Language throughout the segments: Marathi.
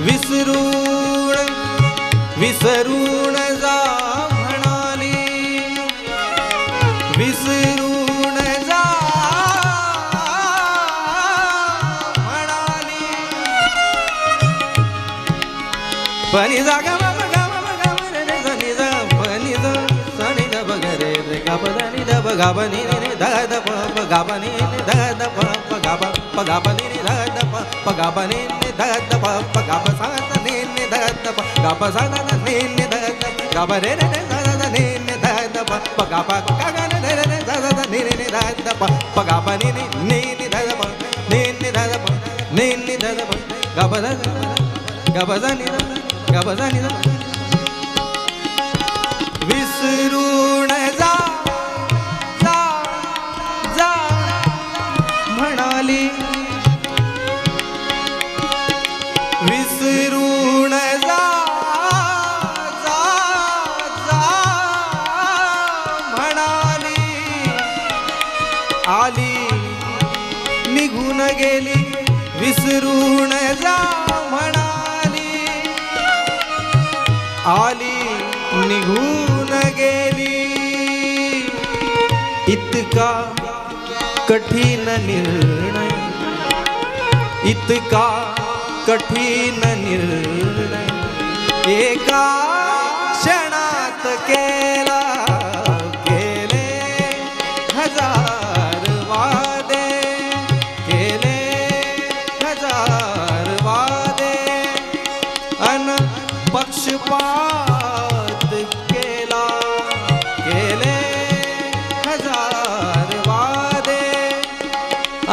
विसरूण विसरूण जा म्हणाली. विसरून जा म्हणाली. पण जागा गाबनी रे धग दप गाबनी रे धग दप गाबा पगाबनी रे धग दप पगाबनी ध प प ग प सा ध नि नि ध ध प ग प सा ध नि नि ध ध ग प रे रे रे ध ध नि नि ध ध प प ग प ग ग न रे रे ध ध नि नि नि ध ध प प ग प नि नि नि नि ध ध प नि नि ध ध प नि नि ध ध प ग प ध ग प ध नि ध ग प ध नि ध आली. निघून गेली विसरून जा म्हणाली. आली निघून गेली. इतका कठीण निर्णय. इतका कठीण निर्णय. एका क्षणात केला.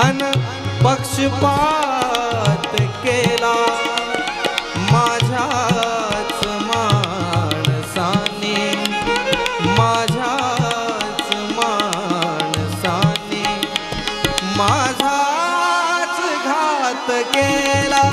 अन पक्षपात केला. माझ्याच माणसाने माझ्याच माणसाने माझाच घात केला.